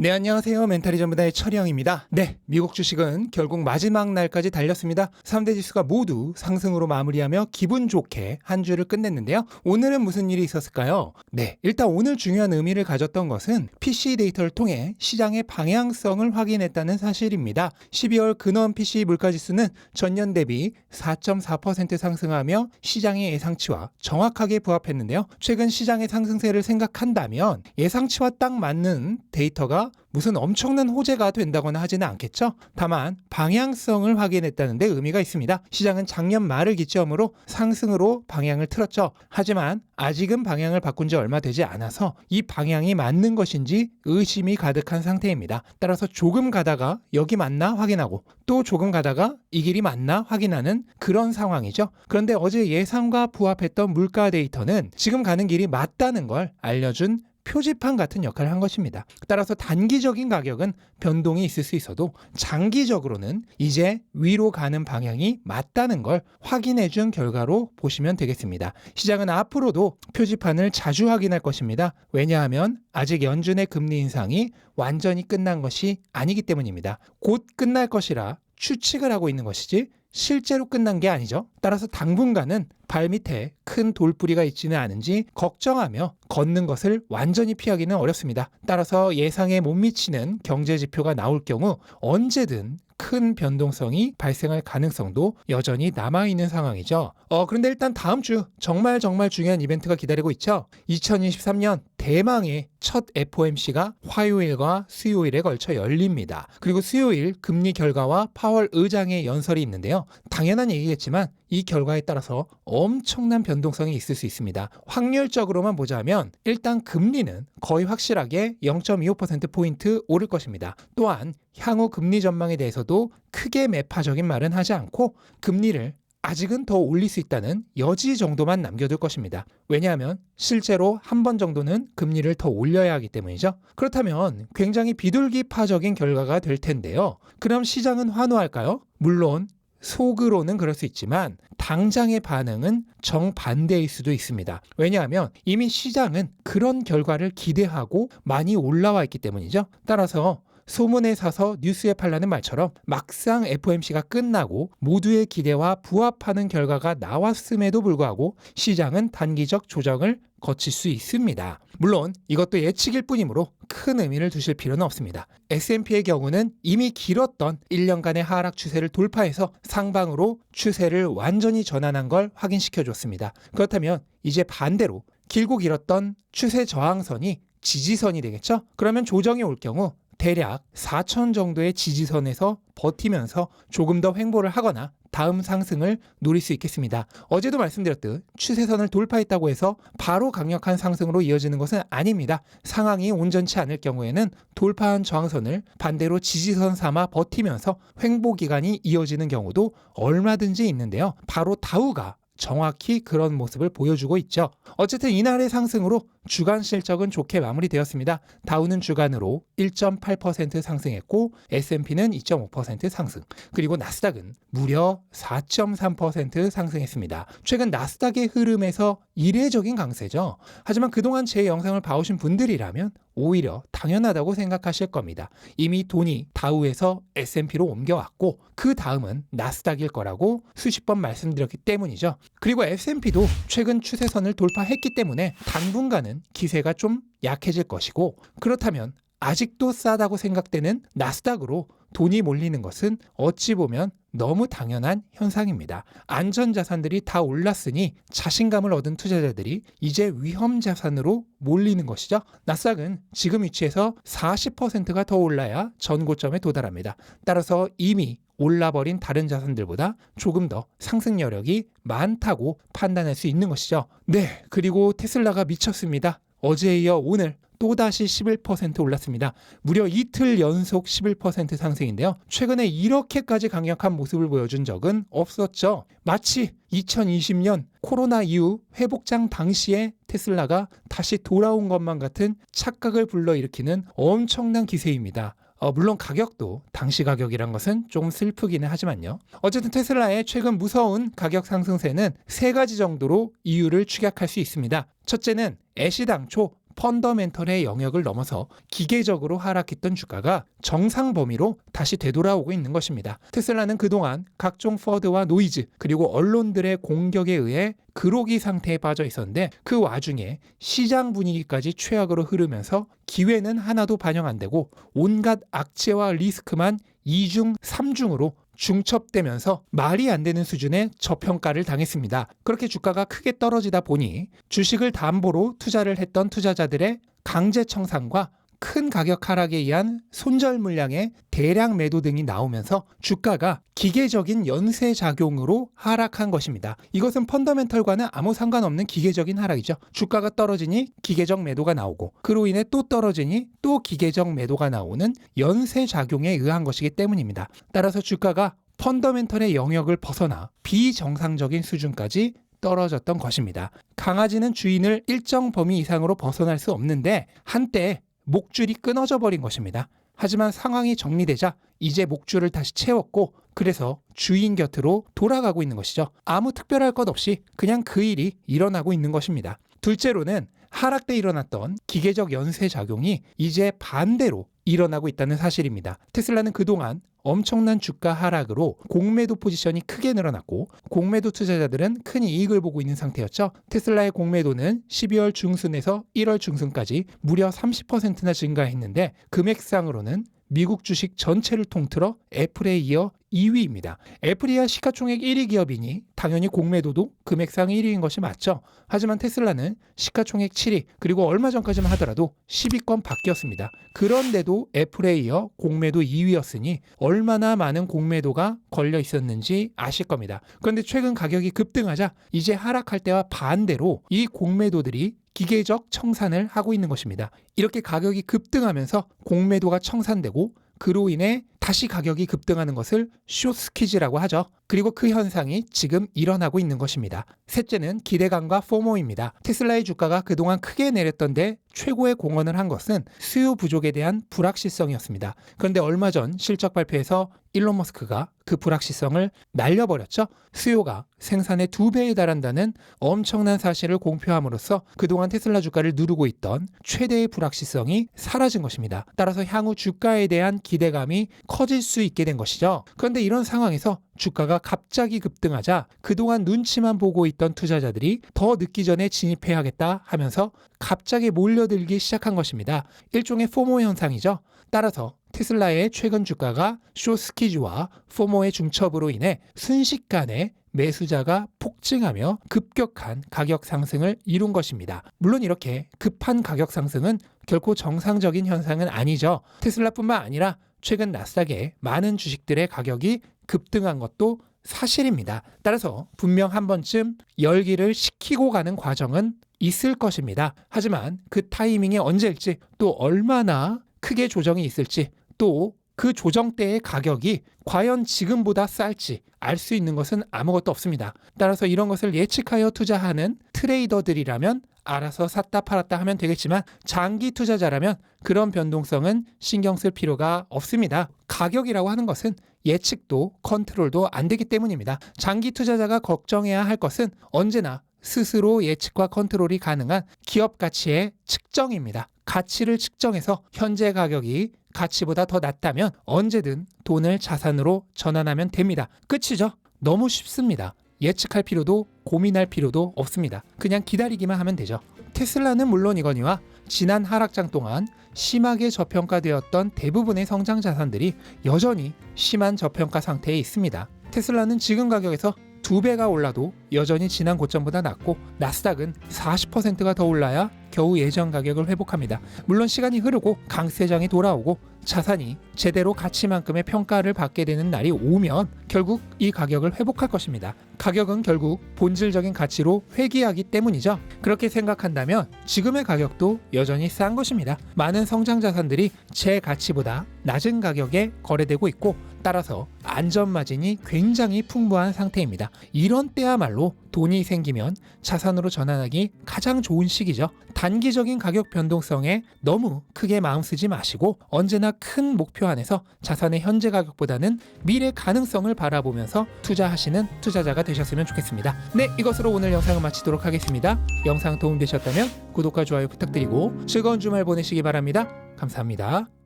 네, 안녕하세요. 멘탈이 전부다의 철영입니다. 네, 미국 주식은 결국 마지막 날까지 달렸습니다. 3대 지수가 모두 상승으로 마무리하며 기분 좋게 한 주를 끝냈는데요. 오늘은 무슨 일이 있었을까요? 네, 일단 오늘 중요한 의미를 가졌던 것은 PC 데이터를 통해 시장의 방향성을 확인했다는 사실입니다. 12월 근원 PC 물가 지수는 전년 대비 4.4% 상승하며 시장의 예상치와 정확하게 부합했는데요. 최근 시장의 상승세를 생각한다면 예상치와 딱 맞는 데이터가 무슨 엄청난 호재가 된다거나 하지는 않겠죠. 다만 방향성을 확인했다는 데 의미가 있습니다. 시장은 작년 말을 기점으로 상승으로 방향을 틀었죠. 하지만 아직은 방향을 바꾼 지 얼마 되지 않아서 이 방향이 맞는 것인지 의심이 가득한 상태입니다. 따라서 조금 가다가 여기 맞나 확인하고 또 조금 가다가 이 길이 맞나 확인하는 그런 상황이죠. 그런데 어제 예상과 부합했던 물가 데이터는 지금 가는 길이 맞다는 걸 알려준 표지판 같은 역할을 한 것입니다. 따라서 단기적인 가격은 변동이 있을 수 있어도 장기적으로는 이제 위로 가는 방향이 맞다는 걸 확인해 준 결과로 보시면 되겠습니다. 시장은 앞으로도 표지판을 자주 확인할 것입니다. 왜냐하면 아직 연준의 금리 인상이 완전히 끝난 것이 아니기 때문입니다. 곧 끝날 것이라 추측을 하고 있는 것이지 실제로 끝난 게 아니죠. 따라서 당분간은 발 밑에 큰 돌뿌리가 있지는 않은지 걱정하며 걷는 것을 완전히 피하기는 어렵습니다. 따라서 예상에 못 미치는 경제 지표가 나올 경우 언제든 큰 변동성이 발생할 가능성도 여전히 남아있는 상황이죠. 어, 그런데 일단 다음 주 정말 정말 중요한 이벤트가 기다리고 있죠. 2023년 대망의 첫 FOMC가 화요일과 수요일에 걸쳐 열립니다. 그리고 수요일 금리 결과와 파월 의장의 연설이 있는데요. 당연한 얘기겠지만 이 결과에 따라서 엄청난 변동성이 있을 수 있습니다. 확률적으로만 보자면 일단 금리는 거의 확실하게 0.25%포인트 오를 것입니다. 또한 향후 금리 전망에 대해서도 크게 매파적인 말은 하지 않고 금리를 아직은 더 올릴 수 있다는 여지 정도만 남겨둘 것입니다. 왜냐하면 실제로 한 번 정도는 금리를 더 올려야 하기 때문이죠. 그렇다면 굉장히 비둘기파적인 결과가 될 텐데요. 그럼 시장은 환호할까요? 물론 속으로는 그럴 수 있지만 당장의 반응은 정반대일 수도 있습니다. 왜냐하면 이미 시장은 그런 결과를 기대하고 많이 올라와 있기 때문이죠. 따라서 소문에 사서 뉴스에 팔라는 말처럼 막상 FOMC가 끝나고 모두의 기대와 부합하는 결과가 나왔음에도 불구하고 시장은 단기적 조정을 거칠 수 있습니다. 물론 이것도 예측일 뿐이므로 큰 의미를 두실 필요는 없습니다. S&P의 경우는 이미 길었던 1년간의 하락 추세를 돌파해서 상방으로 추세를 완전히 전환한 걸 확인시켜 줬습니다. 그렇다면 이제 반대로 길고 길었던 추세 저항선이 지지선이 되겠죠? 그러면 조정이 올 경우 대략 4천 정도의 지지선에서 버티면서 조금 더 횡보를 하거나 다음 상승을 노릴 수 있겠습니다. 어제도 말씀드렸듯 추세선을 돌파했다고 해서 바로 강력한 상승으로 이어지는 것은 아닙니다. 상황이 온전치 않을 경우에는 돌파한 저항선을 반대로 지지선 삼아 버티면서 횡보 기간이 이어지는 경우도 얼마든지 있는데요. 바로 다우가 정확히 그런 모습을 보여주고 있죠. 어쨌든 이날의 상승으로 주간 실적은 좋게 마무리되었습니다. 다우는 주간으로 1.8% 상승했고 S&P는 2.5% 상승. 그리고 나스닥은 무려 4.3% 상승했습니다. 최근 나스닥의 흐름에서 이례적인 강세죠. 하지만 그동안 제 영상을 봐오신 분들이라면 오히려 당연하다고 생각하실 겁니다. 이미 돈이 다우에서 S&P로 옮겨왔고 그 다음은 나스닥일 거라고 수십 번 말씀드렸기 때문이죠. 그리고 S&P도 최근 추세선을 돌파했기 때문에 당분간은 기세가 좀 약해질 것이고 그렇다면 아직도 싸다고 생각되는 나스닥으로 돈이 몰리는 것은 어찌 보면 너무 당연한 현상입니다. 안전 자산들이 다 올랐으니 자신감을 얻은 투자자들이 이제 위험 자산으로 몰리는 것이죠. 나스닥은 지금 위치에서 40%가 더 올라야 전고점에 도달합니다. 따라서 이미 올라버린 다른 자산들보다 조금 더 상승 여력이 많다고 판단할 수 있는 것이죠. 네, 그리고 테슬라가 미쳤습니다. 어제에 이어 오늘 또다시 11% 올랐습니다. 무려 이틀 연속 11% 상승인데요. 최근에 이렇게까지 강력한 모습을 보여준 적은 없었죠. 마치 2020년 코로나 이후 회복장 당시에 테슬라가 다시 돌아온 것만 같은 착각을 불러일으키는 엄청난 기세입니다. 어, 물론 가격도 당시 가격이란 것은 좀 슬프기는 하지만요. 어쨌든 테슬라의 최근 무서운 가격 상승세는 세 가지 정도로 이유를 축약할 수 있습니다. 첫째는 애시 당초 펀더멘털의 영역을 넘어서 기계적으로 하락했던 주가가 정상 범위로 다시 되돌아오고 있는 것입니다. 테슬라는 그동안 각종 퍼드와 노이즈 그리고 언론들의 공격에 의해 그로기 상태에 빠져 있었는데 그 와중에 시장 분위기까지 최악으로 흐르면서 기회는 하나도 반영 안 되고 온갖 악재와 리스크만 2중, 3중으로 중첩되면서 말이 안 되는 수준의 저평가를 당했습니다. 그렇게 주가가 크게 떨어지다 보니 주식을 담보로 투자를 했던 투자자들의 강제 청산과 큰 가격 하락에 의한 손절 물량의 대량 매도 등이 나오면서 주가가 기계적인 연쇄 작용으로 하락한 것입니다. 이것은 펀더멘털과는 아무 상관없는 기계적인 하락이죠. 주가가 떨어지니 기계적 매도가 나오고 그로 인해 또 떨어지니 또 기계적 매도가 나오는 연쇄 작용에 의한 것이기 때문입니다. 따라서 주가가 펀더멘털의 영역을 벗어나 비정상적인 수준까지 떨어졌던 것입니다. 강아지는 주인을 일정 범위 이상으로 벗어날 수 없는데 한때 목줄이 끊어져 버린 것입니다. 하지만 상황이 정리되자 이제 목줄을 다시 채웠고 그래서 주인 곁으로 돌아가고 있는 것이죠. 아무 특별할 것 없이 그냥 그 일이 일어나고 있는 것입니다. 둘째로는 하락 때 일어났던 기계적 연쇄 작용이 이제 반대로 일어나고 있다는 사실입니다. 테슬라는 그동안 엄청난 주가 하락으로 공매도 포지션이 크게 늘어났고 공매도 투자자들은 큰 이익을 보고 있는 상태였죠. 테슬라의 공매도는 12월 중순에서 1월 중순까지 무려 30%나 증가했는데 금액상으로는 미국 주식 전체를 통틀어 애플에 이어 2위입니다. 애플이야 시가총액 1위 기업이니 당연히 공매도도 금액상 1위인 것이 맞죠. 하지만 테슬라는 시가총액 7위 그리고 얼마 전까지만 하더라도 10위권 바뀌었습니다. 그런데도 애플에 이어 공매도 2위였으니 얼마나 많은 공매도가 걸려 있었는지 아실 겁니다. 그런데 최근 가격이 급등하자 이제 하락할 때와 반대로 이 공매도들이 기계적 청산을 하고 있는 것입니다. 이렇게 가격이 급등하면서 공매도가 청산되고 그로 인해 다시 가격이 급등하는 것을 쇼스퀴즈라고 하죠. 그리고 그 현상이 지금 일어나고 있는 것입니다. 셋째는 기대감과 포모입니다. 테슬라의 주가가 그동안 크게 내렸던데 최고의 공헌을 한 것은 수요 부족에 대한 불확실성이었습니다. 그런데 얼마 전 실적 발표에서 일론 머스크가 그 불확실성을 날려버렸죠. 수요가 생산의 두 배에 달한다는 엄청난 사실을 공표함으로써 그동안 테슬라 주가를 누르고 있던 최대의 불확실성이 사라진 것입니다. 따라서 향후 주가에 대한 기대감이 커질 수 있게 된 것이죠. 그런데 이런 상황에서 주가가 갑자기 급등하자 그동안 눈치만 보고 있던 투자자들이 더 늦기 전에 진입해야겠다 하면서 갑자기 몰려들기 시작한 것입니다. 일종의 포모 현상이죠. 따라서 테슬라의 최근 주가가 쇼스키즈와 포모의 중첩으로 인해 순식간에 매수자가 폭증하며 급격한 가격 상승을 이룬 것입니다. 물론 이렇게 급한 가격 상승은 결코 정상적인 현상은 아니죠. 테슬라뿐만 아니라 최근 나스닥의 많은 주식들의 가격이 급등한 것도 사실입니다. 따라서 분명 한 번쯤 열기를 식히고 가는 과정은 있을 것입니다. 하지만 그 타이밍이 언제일지 또 얼마나 크게 조정이 있을지 또 그 조정 때의 가격이 과연 지금보다 쌀지 알 수 있는 것은 아무것도 없습니다. 따라서 이런 것을 예측하여 투자하는 트레이더들이라면 알아서 샀다 팔았다 하면 되겠지만 장기 투자자라면 그런 변동성은 신경 쓸 필요가 없습니다. 가격이라고 하는 것은 예측도 컨트롤도 안 되기 때문입니다. 장기 투자자가 걱정해야 할 것은 언제나 스스로 예측과 컨트롤이 가능한 기업 가치의 측정입니다. 가치를 측정해서 현재 가격이 가치보다 더 낮다면 언제든 돈을 자산으로 전환하면 됩니다. 끝이죠. 너무 쉽습니다. 예측할 필요도 고민할 필요도 없습니다. 그냥 기다리기만 하면 되죠. 테슬라는 물론이거니와 지난 하락장 동안 심하게 저평가되었던 대부분의 성장 자산들이 여전히 심한 저평가 상태에 있습니다. 테슬라는 지금 가격에서 두 배가 올라도 여전히 지난 고점보다 낮고 나스닥은 40%가 더 올라야 겨우 예전 가격을 회복합니다. 물론 시간이 흐르고 강세장이 돌아오고 자산이 제대로 가치만큼의 평가를 받게 되는 날이 오면 결국 이 가격을 회복할 것입니다. 가격은 결국 본질적인 가치로 회귀하기 때문이죠. 그렇게 생각한다면 지금의 가격도 여전히 싼 것입니다. 많은 성장 자산들이 제 가치보다 낮은 가격에 거래되고 있고 따라서 안전 마진이 굉장히 풍부한 상태입니다. 이런 때야말로 돈이 생기면 자산으로 전환하기 가장 좋은 시기죠. 단기적인 가격 변동성에 너무 크게 마음 쓰지 마시고 언제나 큰 목표 안에서 자산의 현재 가격보다는 미래 가능성을 바라보면서 투자하시는 투자자가 되셨으면 좋겠습니다. 네, 이것으로 오늘 영상을 마치도록 하겠습니다. 영상 도움되셨다면 구독과 좋아요 부탁드리고 즐거운 주말 보내시기 바랍니다. 감사합니다.